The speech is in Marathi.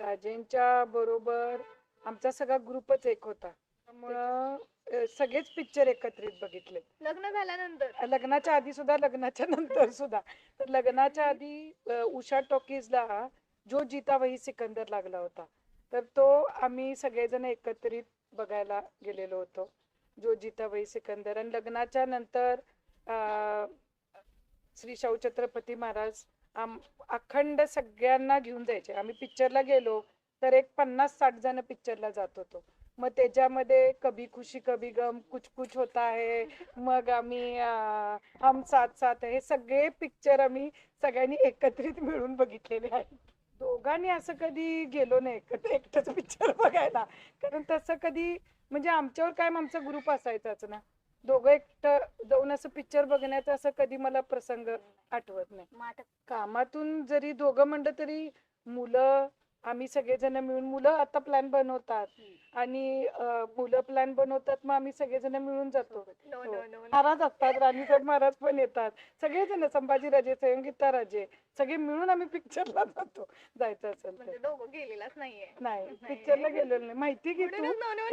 राजेंच्या बरोबर आमचा सगळा ग्रुपच एक होता. त्यामुळं अ, सगळेच पिक्चर एकत्रित बघितले. लग्न झाल्यानंतर? लग्नाच्या आधी सुद्धा लग्नाच्या नंतर सुद्धा. तर लग्नाच्या आधी अ, उषा टॉकीजला जो जीता वही सिकंदर लागला होता तर तो आम्ही सगळेजण एकत्रित बघायला गेलेलो होतो जो जीता वही सिकंदर. आणि लग्नाच्या नंतर अ, श्री शाहू छत्रपती महाराज आम अखंड सगळ्यांना घेऊन जायचे. आम्ही पिक्चरला गेलो तर एक पन्नास साठ जण पिक्चरला जात होतो. मग त्याच्यामध्ये कभी खुशी कभी गम कुछ कुछ होता है. मग आम्ही हम साथ साथ हे सगळे पिक्चर आम्ही सगळ्यांनी एकत्रित मिळून बघितलेले आहेत. दोघांनी असं कधी गेलो नाही एकत्र एकटंच पिक्चर बघायला. कारण तसं कधी म्हणजे आमच्यावर काय आमचा ग्रुप असायचाच ना. दोघं एकटं जाऊन असं पिक्चर बघण्याचा असं कधी मला प्रसंग आठवत नाही. मग आता कामातून जरी दोघं म्हणलं तरी मुलं आम्ही सगळेजण मिळून मुलं आता प्लॅन बनवतात. आणि अं, मुलं प्लॅन बनवतात मग आम्ही सगळेजण मिळून जातो. नो हो. नो नो महाराज असतात राणीसाहेब महाराज पण येतात. सगळेजण संभाजीराजे संगीता राजे सगळे मिळून आम्ही पिक्चरला जातो. जायचं असेल म्हणजे दोघं गेलेलाच नाहीये. नाही. पिक्चरला गेलेलो नाही. माहिती की तू. म्हणूनच